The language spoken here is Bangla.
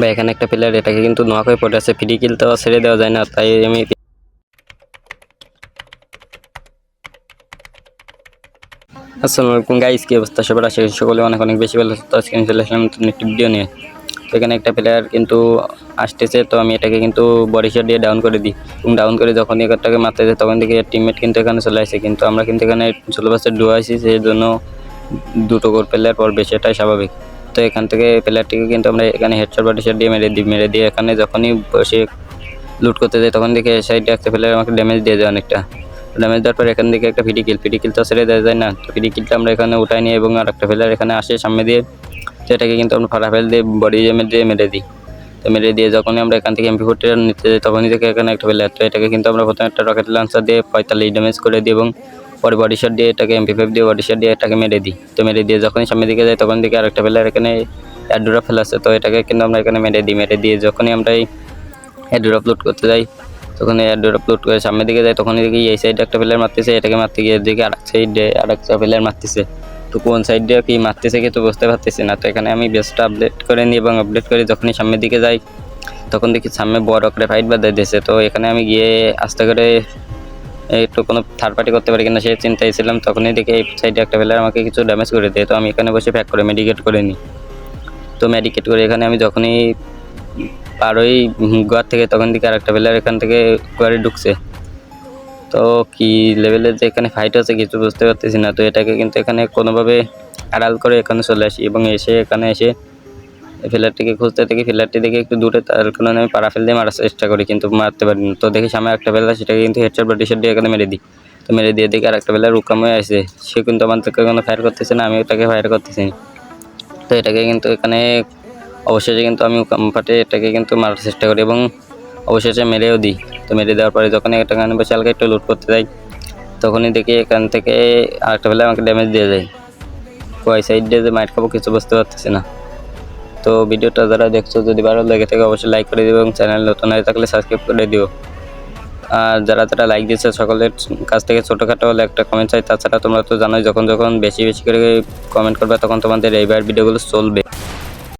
বা এখানে একটা প্লেয়ার এটাকে কিন্তু নক হয়ে পড়ে আছে ফ্রি কিল তো ছেড়ে দেওয়া যায় না, তাই আমি আসসালামু আলাইকুম গাইস কি অবস্থা? সবার আশা করি সকলে অনেক অনেক বেশি ভালো। তো আজকে আমি চলে আসলাম একটি ভিডিও নিয়ে। তো এখানে একটা প্লেয়ার কিন্তু আসতেছে, তো আমি এটাকে কিন্তু বডিশট দিয়ে ডাউন করে দিই। এবং ডাউন করে যখন এটাকে মারতে যায় তখন থেকে টিমমেট কিন্তু এখানে চলে আসে কিন্তু আমরা কিন্তু এখানে ষোলো বছর ডুয়া আছি, সেই জন্য দুটো গোল প্লেয়ার পড়বে সেটাই স্বাভাবিক। তো এখান থেকে প্লেয়ারটিকে কিন্তু আমরা এখানে হেডশট বডিশট দিয়ে মেরে দিই মেরে দিয়ে এখানে যখনই বসে লুট করতে যাই তখন দেখে সাইডে একটা প্লেয়ার আমাকে ড্যামেজ দিয়ে দেয় অনেকটা। ড্যামেজ দেওয়ার পর এখান থেকে একটা ফিডি কিল ফিডি কিল তো ছেড়ে দেওয়া যায় না। তো ফিডি কিলটা আমরা এখানে উঠাই নিই এবং আর একটা প্লেয়ার এখানে আসে সামনে দিয়ে। তো এটাকে কিন্তু আমরা ফাটা ফেল দিয়ে বডি জেমে দিয়ে মেরে দিই। তো মেরে দিয়ে যখনই আমরা এখান থেকে এমপি ফোরটি নিতে যাই তখনই দেখে এখানে একটা প্লেয়ার তো এটাকে কিন্তু আমরা প্রথমে একটা রকেট লাঞ্চার দিয়ে পঁয়তাল্লিশ ড্যামেজ করে দিই এবং পরে বডি শট দিয়ে এটাকে এমপি ফাইভ দিয়ে বডি শট দিয়ে এটাকে মেরে দিই। তো মেরে দিয়ে যখনই সামনের দিকে যাই, তখন দেখি আরেকটা প্লেয়ার এখানে অ্যাড্রপ ফেলাচ্ছে তো এটাকে কিন্তু আমরা এখানে মেরে দিই, মেরে দিয়ে যখনই আমরা এই অ্যাড্রপ লোড করতে যাই তখন অ্যাড্রপ লোড করে সামনের দিকে যাই, তখনই দেখি এই সাইডে একটা প্লেয়ার মারতেছে, এটাকে মারতে গিয়ে দেখি আরেক সাইডে আরেকটা প্লেয়ার মারতেছে। তো কোন সাইড কি মারতেছে কিন্তু বুঝতে পারতেছি না। তো এখানে আমি বেস্টটা আপডেট করে নিই এবং আপডেট করে যখনই সামনের দিকে যাই, তখন দেখি সামনে বড় করে ফাইট বাঁধা দিয়েছে। তো এখানে আমি গিয়ে আস্তে করে একটু কোনো থার্ড পার্টি করতে পারি কিনা সে চিন্তায় ছিলাম, তখনই দেখি এই সাইডে একটা প্লেয়ার আমাকে কিছু ড্যামেজ করে দেয়। তো আমি এখানে বসে প্যাক করে মেডিকেট করে নিই। তো মেডিকেট করে এখানে আমি যখনই পার ওই গোয়ার থেকে তখন দিকে আরেকটা প্লেয়ার এখান থেকে গোয়ারে ঢুকছে। তো কি লেভেলের যে এখানে ফাইট আছে কিছু বুঝতে পারতেছি না। তো এটাকে কিন্তু এখানে কোনোভাবে আড়াল করে এখানে চলে আসি এবং এসে এখানে এসে ফিলারটিকে খুঁজতে থাকি ফিলারটি দেখে একটু দূরে, তার কারণে আমি পাড়া ফেল দিয়ে মারার চেষ্টা করি, কিন্তু মারতে পারি না। তো দেখি সামনে একটা বেলা সেটাকে কিন্তু হেডশট বা টিশার্ট দিয়ে এখানে মেরে দিই। তো মেরে দিয়ে দেখি আর একটা বেলা রুকাম হয়ে আসে সে কিন্তু আমার থেকে কোনো ফায়ার করতেছে না আমি ওটাকে ফায়ার করতেছি তো এটাকে কিন্তু এখানে অবশেষে কিন্তু আমি কমফার্টে এটাকে কিন্তু মারার চেষ্টা করি এবং অবশেষে মেরেও দিই। তো মেরে দেওয়ার পরে যখন একটা গানে বসে হালকা একটু লুট করতে যাই, তখনই দেখি এখান থেকে আরেকটা বেলা আমাকে ড্যামেজ দিয়ে যায় কয় সাইড দিয়ে যে মাইট খাব, কিছু বুঝতে পারতেছি না। তো ভিডিওটা যারা দেখছ, যদি ভালো লেগে থাকে, অবশ্যই লাইক করে দিও এবং চ্যানেল নতুন হয়ে থাকলে সাবস্ক্রাইব করে দিও। আর যারা যারা লাইক দিচ্ছে সকলের কাছ থেকে ছোটোখাটো হলে একটা কমেন্ট চাই। তাছাড়া তোমরা তো জানোই, যখন যখন বেশি বেশি করে কমেন্ট করবে, তখন তোমাদের এইবার ভিডিওগুলো চলবে।